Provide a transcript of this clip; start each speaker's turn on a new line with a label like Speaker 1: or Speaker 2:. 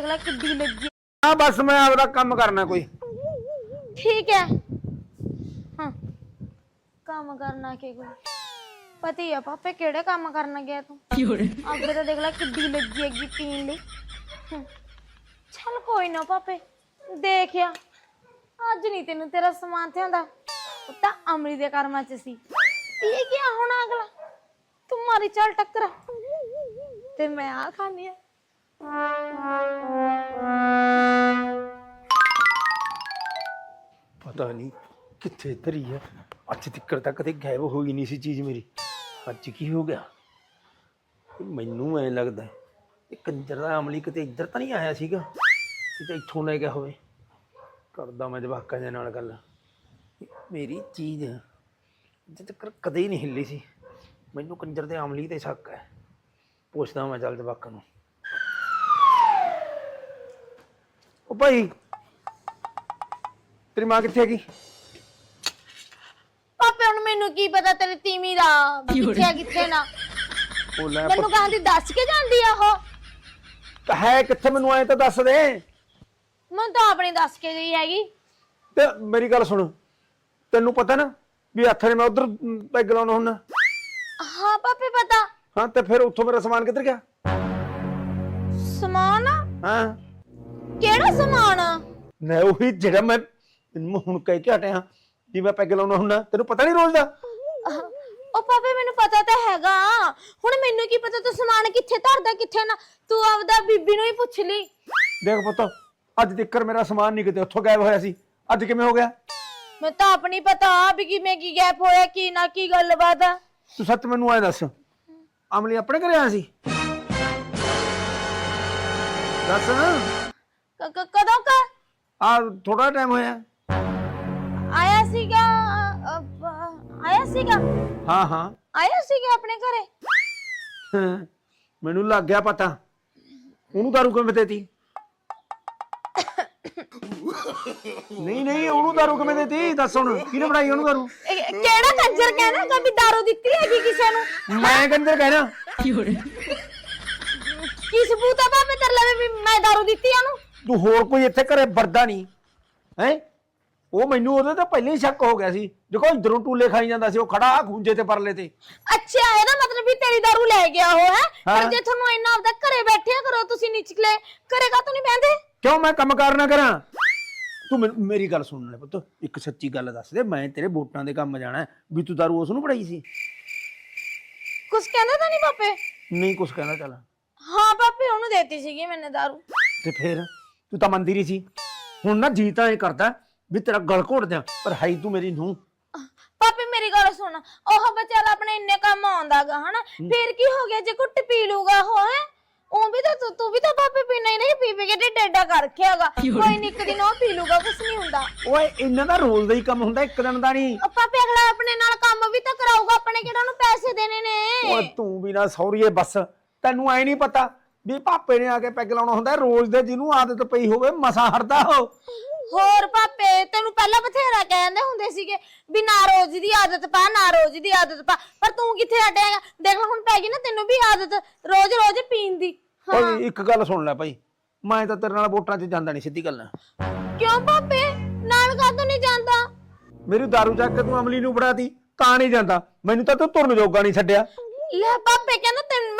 Speaker 1: ਦੇਖ ਲੈ ਕਿੱਡੀ ਲੱਗੀ।
Speaker 2: ਹਾਂ ਬਸ ਮੈਂ ਆਪਦਾ ਕੰਮ ਕਰਨਾ ਕੋਈ।
Speaker 1: ਠੀਕ ਹੈ। ਹਾਂ। ਕੰਮ ਕਰਨਾ ਕਿ ਕੋਈ। ਪਤੀ ਆ ਪਾਪੇ ਕਿਹੜੇ ਕੰਮ ਕਰਨ ਗਿਆ ਤੂੰ? ਅੱਗੇ ਤਾਂ ਦੇਖ ਲੈ ਕਿੱਡੀ ਲੱਗੀ ਹੈਗੀ ਪੀਣ ਲਈ। ਹਮ, ਚੱਲ ਕੋਈ ਨਾ ਪਾਪੇ ਦੇਖਿਆ ਅੱਜ ਨਹੀਂ ਤੈਨੂੰ ਤੇਰਾ ਸਮਾਨ ਤੇ ਹੁੰਦਾ ਉਹ ਤਾਂ ਅਮਰੀ ਦੇ ਕਰਮਾਂ ਚ ਸੀ। ਪੀ ਗਿਆ ਹੁਣ ਅਗਲਾ। ਤੂੰ ਮਾਰੀ ਚੱਲ ਟੱਕਰ। ਤੇ ਮੈਂ ਆ ਖਾਣੀ ਆ।
Speaker 2: ਪਤਾ ਨਹੀਂ ਕਿੱਥੇ ਧਰੀ ਹੈ ਅੱਜ ਤੱਕ ਤਾਂ ਕਦੇ ਗਾਇਬ ਹੋਈ ਨਹੀਂ ਸੀ ਚੀਜ਼ ਮੇਰੀ। ਅੱਜ ਕੀ ਹੋ ਗਿਆ? ਮੈਨੂੰ ਐ ਲੱਗਦਾ ਹੈ, ਇਹ ਕੰਜਰ ਦਾ ਅਮਲੀ ਕਿਤੇ ਇੱਧਰ ਤਾਂ ਨਹੀਂ ਆਇਆ ਸੀਗਾ। ਕਿਤੇ ਇੱਥੋਂ ਲੈ ਗਿਆ ਹੋਵੇ। ਕਰਦਾ ਮੈਂ ਜਵਾਕਾਂ ਦੇ ਨਾਲ ਗੱਲ। ਮੇਰੀ ਚੀਜ਼ ਅੱਜ ਤੱਕ ਕਦੇ ਹੀ ਨਹੀਂ ਹਿੱਲੀ ਸੀ। ਮੈਨੂੰ ਕੰਜਰ ਦੇ ਅਮਲੀ ਤੇ ਸ਼ੱਕ ਹੈ। ਪੁੱਛਦਾ ਮੈਂ ਚੱਲ ਜਵਾਕਾਂ ਨੂੰ। ਉਹ ਭਾਈ ਤੇਰੀ ਮਾਂ ਕਿੱਥੇ ਹੈਗੀ?
Speaker 1: ਪਾਪੇ ਹੁਣ ਮੈਨੂੰ ਕੀ ਪਤਾ ਤੇਰੀ ਤੀਵੀਂ ਦਾ? ਵੀ ਕਿੱਥੇ ਆ ਕਿੱਥੇ ਨਾ?
Speaker 2: ਉਹ ਲੈ
Speaker 1: ਮੈਨੂੰ ਕਹਾਂ ਦੀ ਦੱਸ ਕੇ ਜਾਂਦੀ ਆ ਉਹ।
Speaker 2: ਤਾਂ ਹੈ ਕਿੱਥੇ ਮੈਨੂੰ ਐ ਤਾਂ ਦੱਸ ਦੇ।
Speaker 1: ਮੈਨੂੰ ਤਾਂ ਆਪਣੀ ਦੱਸ ਕੇ ਗਈ ਹੈਗੀ।
Speaker 2: ਤੇ ਮੇਰੀ ਗੱਲ ਸੁਣ। ਤੈਨੂੰ ਪਤਾ ਨਾ ਵੀ ਹੱਥ ਨੇ ਮੈਂ ਉਧਰ ਪੈਗ ਲਾਉਣਾ ਹੁੰਦਾ।
Speaker 1: ਹਾਂ ਪਾਪੇ ਪਤਾ।
Speaker 2: ਹਾਂ ਤੇ ਫਿਰ ਉੱਥੋਂ ਮੇਰਾ ਸਮਾਨ ਕਿੱਧਰ ਗਿਆ?
Speaker 1: ਸਮਾਨ
Speaker 2: ਹਾਂ।
Speaker 1: ਕਿਹੜਾ ਸਮਾਨ
Speaker 2: ਨਾ ਉਹੀ ਜਿਹੜਾ ਮੈਂ ਤੈਨੂੰ ਹੁਣ ਕਹਿ ਕੇ ਹਟਿਆ ਵੀ ਮੈਂ ਪੈਗ ਲਾਉਣਾ ਹੁੰਦਾ ਤੈਨੂੰ ਪਤਾ ਨਹੀਂ ਰੋਜ਼ ਦਾ।
Speaker 1: ਉਹ ਪਾਪੇ ਮੈਨੂੰ ਪਤਾ ਤਾਂ ਹੈਗਾ। ਹੁਣ ਮੈਨੂੰ ਕੀ ਪਤਾ ਤੂੰ ਸਮਾਨ ਕਿੱਥੇ ਧਰਦਾ ਕਿੱਥੇ ਨਾ। ਤੂੰ ਆਪਦਾ ਬੀਬੀ ਨੂੰ ਹੀ ਪੁੱਛ ਲਈ।
Speaker 2: ਦੇਖ ਪੁੱਤ ਅੱਜ ਤੱਕਰ ਮੇਰਾ ਸਮਾਨ ਨਹੀਂ ਕਿਤੇ ਉੱਥੋਂ ਗਾਇਬ ਹੋਇਆ ਸੀ। ਅੱਜ ਕਿਵੇਂ ਹੋ ਗਿਆ?
Speaker 1: ਮੈਂ ਤਾਂ ਆਪਣੀ ਪਤਾ ਵੀ ਕਿਵੇਂ ਕੀ ਗੈਪ ਹੋਇਆ ਕੀ ਨਾ ਕੀ ਗੱਲਬਾਤ। ਆ
Speaker 2: ਤੂੰ ਸੱਚ ਮੈਨੂੰ ਐ ਦੱਸ ਅਮਲੀ ਆਪਣੇ ਘਰੇ ਆਇਆ ਸੀ? ਦੱਸ।
Speaker 1: ਕ- ਕ- ਕਦੋਂ ਕਾ
Speaker 2: ਆ ਥੋੜਾ ਟਾਈਮ ਹੋਇਆ।
Speaker 1: ਆਇਆ ਸੀਗਾ ਅ, ਅ, ਆਇਆ ਸੀਗਾ?
Speaker 2: ਹਾਂ ਹਾਂ।
Speaker 1: ਆਇਆ ਸੀਗਾ ਆਪਣੇ ਘਰੇ?
Speaker 2: ਹਾਂ, ਮੈਨੂੰ ਲੱਗ ਗਿਆ ਪਤਾ। ਉਹਨੂੰ ਦਾਰੂ ਕਿਵੇਂ ਦੇਤੀ? ਨਹੀਂ ਨਹੀਂ ਉਹਨੂੰ ਦਾਰੂ ਕਿਵੇਂ ਦੇਤੀ? ਦੱਸ ਹੁਣ ਕਿਹਨੇ ਬਣਾਈ ਉਹਨੂੰ ਦਾਰੂ?
Speaker 1: ਇਹ ਕਿਹੜਾ ਕੰਜਰ ਕਹਿਣਾ ਕਿ ਵੀ ਦਾਰੂ ਦਿੱਤੀ ਹੈਗੀ ਕਿਸੇ ਨੂੰ?
Speaker 2: ਮੈਂ ਕੰਦਰ ਕਹਿਣਾ।
Speaker 1: ਕੀ ਸਬੂਤ ਆ ਬਾਬੇ ਤੇਰੇ ਲਵੇ ਵੀ ਮੈਂ ਦਾਰੂ ਦਿੱਤੀ ਆ ਨੂੰ
Speaker 2: ਤੂੰ ਹੋਰ ਕੋਈ ਇੱਥੇ ਘਰੇ ਵਰਦਾ ਨਹੀਂ ਹੈ? ਉਹ ਮੈਨੂੰ ਉਹਦੇ ਤੇ ਪਹਿਲਾਂ ਹੀ ਸ਼ੱਕ ਹੋ ਗਿਆ ਸੀ। ਦੇਖੋ ਇਧਰੋਂ ਟੂਲੇ ਖਾਈ ਜਾਂਦਾ ਸੀ ਉਹ ਖੜਾ ਖੂੰਜੇ ਤੇ ਪਰਲੇ ਤੇ।
Speaker 1: ਅੱਛਾ ਇਹਦਾ ਮਤਲਬ ਵੀ ਤੇਰੀ ਦਾਰੂ ਲੈ ਗਿਆ ਉਹ ਹੈ?
Speaker 2: ਹਾਂ।
Speaker 1: ਪਰ ਜੇ ਤੁਹਾਨੂੰ ਇੰਨਾ ਆਪਦਾ ਘਰੇ ਬੈਠਿਆ ਕਰੋ ਤੁਸੀਂ ਨਿਚਲੇ ਘਰੇ ਕਾ ਨਹੀਂ ਬਹਿੰਦੇ?
Speaker 2: ਕਿਉਂ ਮੈਂ ਕੰਮ ਕਾਰ ਨਾ ਕਰਾਂ? ਤੂੰ ਮੈਨੂੰ- ਮੇਰੀ ਗੱਲ ਸੁਣ ਲੈ ਪੁੱਤ ਇੱਕ ਸੱਚੀ ਗੱਲ ਦੱਸ ਦੇ ਮੈਂ ਤੇਰੇ ਵੋਟਾਂ ਦੇ ਕੰਮ ਜਾਣਾ ਹੈ, ਵੀ ਤੂੰ ਦਾਰੂ ਉਸ ਨੂੰ ਪੜਾਈ ਸੀ।
Speaker 1: ਕੁਛ ਕਹਿੰਦਾ ਤਾਂ ਨਹੀਂ ਪਾਪੇ?
Speaker 2: ਨਹੀਂ ਕੁਛ ਕਹਿੰਦਾ ਚੱਲ।
Speaker 1: ਹਾਂ ਪਾਪੇ ਉਹਨੂੰ ਦੇਤੀ ਸੀਗੀ ਮੈਨੇ ਦਾਰੂ।
Speaker 2: ਤੇ ਫਿਰ? ਤੂੰ ਤਾਂ ਮੰਦੀ ਰਹੀ ਸੀ। ਹੁਣ ਨਾ ਜੀ ਤਾਂ ਇਹ ਕਰਦਾ ਵੀ ਤੇਰਾ ਗਲ ਘੋਟ ਦਿਆਂ ਪਰ ਹਾਈ ਤੂੰ ਮੇਰੀ ਨੂੰ
Speaker 1: ਪਾਪੇ ਮੇਰੀ ਗੱਲ ਸੁਣ। ਉਹ ਵਿਚਾਰਾ ਆਪਣੇ ਇੰਨੇ ਕੰਮ ਆਉਂਦਾਗਾ ਹਨਾ? ਫਿਰ ਕੀ ਹੋ ਗਿਆ? ਜੇ ਕੁੱਟ ਪੀ ਲੂਗਾ ਉਹ ਹੈ? ਉਹ ਵੀ ਤਾਂ ਤੂੰ- ਤੂੰ ਵੀ ਤਾਂ ਪਾਪੇ ਪੀਣਾ ਹੀ ਨਹੀਂ ਪੀ ਪੀ ਕੇ ਢਿੱਡ ਏਡਾ ਕਰ ਰੱਖਿਆਗਾ ਕੋਈ ਨੀ, ਇੱਕ ਦਿਨ ਉਹ ਪੀ ਲੂਗਾ ਕੁਛ ਨਹੀਂ ਹੁੰਦਾ।
Speaker 2: ਓਏ ਇਹਨਾਂ ਦਾ ਰੋਜ਼ ਦਾ ਹੀ ਕੰਮ ਹੁੰਦਾ ਇੱਕ ਦਿਨ ਦਾ ਨਹੀਂ
Speaker 1: ਉਹ ਪਾਪੇ ਅਗਲਾ ਆਪਣੇ ਨਾਲ ਕੰਮ ਵੀ ਤਾਂ ਕਰਾਊਗਾ ਆਪਣੇ ਕਿਹੜਾ ਨੂੰ ਪੈਸੇ ਦੇਣੇ
Speaker 2: ਓਏ
Speaker 1: ਨੇ
Speaker 2: ਤੂੰ ਵੀ ਨਾ ਸੌਰੀਏ ਬਸ। ਤੈਨੂੰ ਐ ਨਹੀਂ ਪਤਾ ਵੀ ਪਾਪੇ ਨੇ ਆ ਕੇ ਪੈਗ ਲਾਉਣਾ ਹੁੰਦਾ ਰੋਜ਼ ਦੇ ਜਿਹਨੂੰ ਆਦਤ ਪਈ ਹੋਵੇ ਮਸਾ ਹਟਦਾ ਉਹ।
Speaker 1: ਹੋਰ ਪਾਪੇ ਤੈਨੂੰ ਪਹਿਲਾਂ ਬਥੇਰਾ ਕਹਿੰਦੇ ਹੁੰਦੇ ਸੀਗੇ ਵੀ ਨਾ ਰੋਜ਼ ਦੀ ਆਦਤ ਪਾ ਨਾ ਰੋਜ਼ ਦੀ ਆਦਤ ਪਾ। ਪਰ ਤੂੰ ਕਿੱਥੇ ਹਟੇਗਾ ਦੇਖ ਲੈ ਹੁਣ ਪੈ ਗਈ ਨਾ ਤੈਨੂੰ ਵੀ ਆਦਤ ਰੋਜ਼ ਰੋਜ਼ ਪੀਣ ਦੀ। ਹਾਂ।
Speaker 2: ਓਏ ਇੱਕ ਗੱਲ ਸੁਣ ਲੈ ਭਾਈ। ਮੈਂ ਤਾਂ ਤੇਰੇ ਨਾਲ ਵੋਟਾਂ 'ਚ ਜਾਂਦਾ ਨਹੀਂ ਸਿੱਧੀ ਗੱਲ
Speaker 1: ਕਿਉਂ ਪਾਪੇ ਨਾਲ ਕਾਹਤੋਂ ਨਹੀਂ ਜਾਂਦਾ?
Speaker 2: ਮੇਰੀ ਦਾਰੂ ਚੱਕ ਕੇ ਤੂੰ ਅਮਲੀ ਨੂੰ ਫੜਾਤੀ ਤਾਂ ਨਹੀਂ ਜਾਂਦਾ। ਮੈਨੂੰ ਤਾਂ ਤੂੰ ਤੁਰਨ ਜੋਗਾ ਨਹੀਂ ਛੱਡਿਆ।
Speaker 1: ਲੈ ਪਾਪੇ ਕਹਿੰਦਾ ਤੈਨੂੰ